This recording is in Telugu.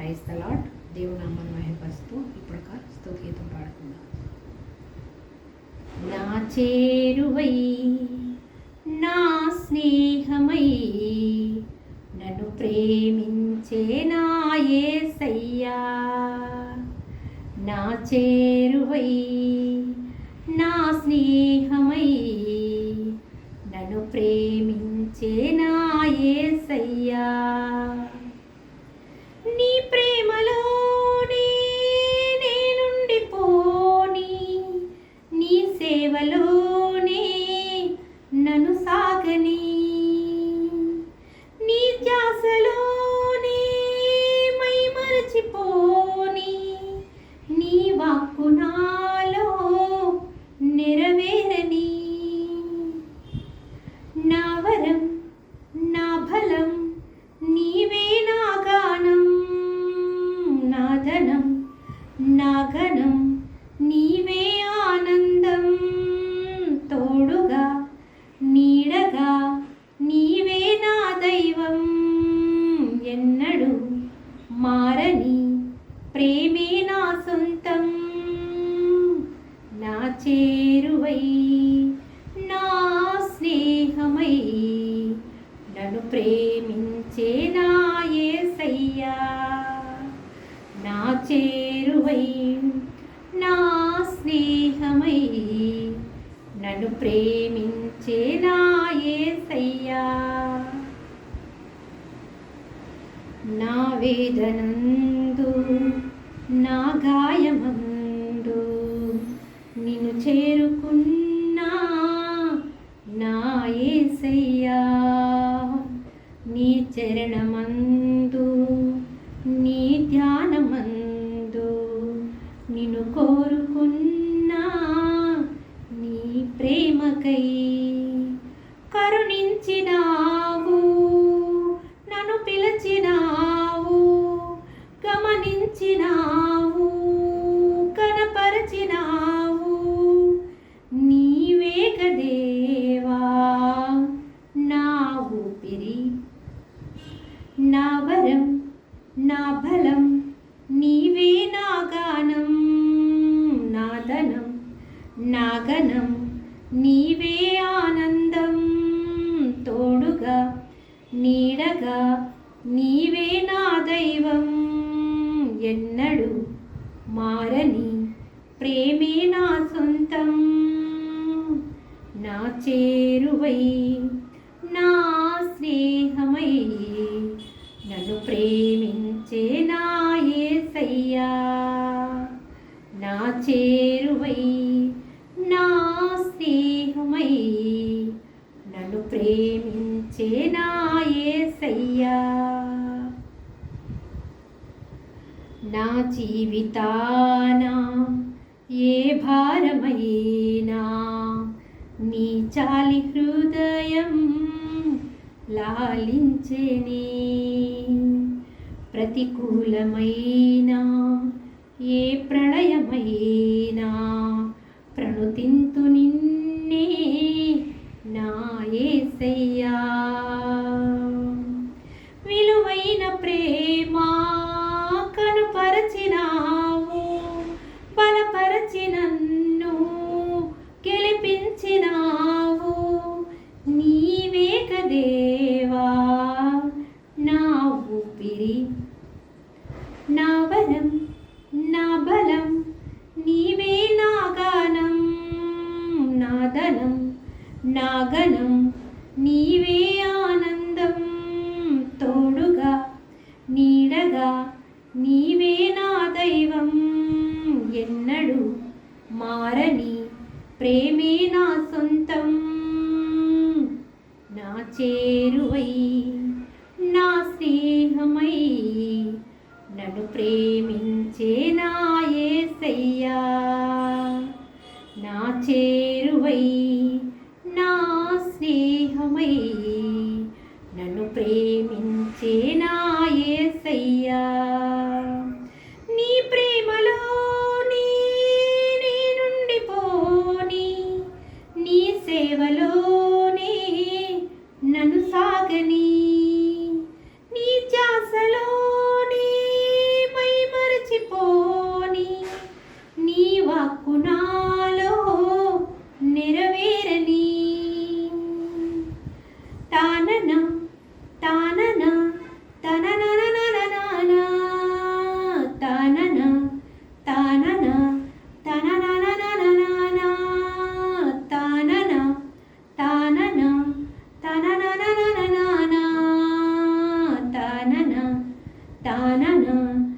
ప్రైజ్ ద లాట్ దేవుని నామాన్ని మహిమపరుస్తూ ఇప్పుడు ఒక స్థుతిగీతం పాడుకుందాం. నా చేరువై నా స్నేహమై నన్ను ప్రేమించే నా యేసయ్యా నా చేరువై నా స్నేహ గగనం నీవే ఆనందం. తోడుగా నీడగా నీవే నా దైవం. ఎన్నడు మారని ప్రేమే నా సొంతం. నా చేరువై నా స్నేహమై నన్ను ప్రేమించే నా ఏసయ్యా. నా చే నన్ను ప్రేమించే నా నా వేదనందు నా గాయమందు నిన్ను చేరుకున్నా నా ఏసయ్యా. నీ చరణమందు నీ ధ్యానమందు నిన్ను కోరు ప్రేమకై కరుణించినావు నన్ను పిలిచినావు గమనించినావు కనపరచినావు. నీవే కదేవా నా ఊపిరి నా వరం నా బలం నీవే నా గానం నా ధనం నా గణం నీవే ఆనందం తోడుగా నీడగా నీవే నా దైవం ఎన్నడు మారని ప్రేమే నా సొంతం. నా చేరువై నా స్నేహమై నన్ను ప్రేమించే నా సయ్యా నా చేరువై స్నేహమై నన్ను ప్రేమించే నా యేసయ్యా నా జీవితానా ఏ భారమైనా నీ చాలి హృదయం లాలించేని. ప్రతికూలమైన ఏ ప్రళయమైనా ప్రేమ కనుపరచినావు బలపరచి నన్ను గెలిపించినావు. నీవే కదేవా నా ఊపిరి నా వరం నా బలం. నీవే నా గానం నా ధనం నా గణం నీవే నీవే నా దైవం. ఎన్నడు మారని ప్రేమే నా సొంతం. నా చేరువై నా స్నేహమై నన్ను ప్రేమించే నా యేసయ్యా నా చేరువై నా స్నేహమై నన్ను ప్రేమించే నా యేసయ్యా banana.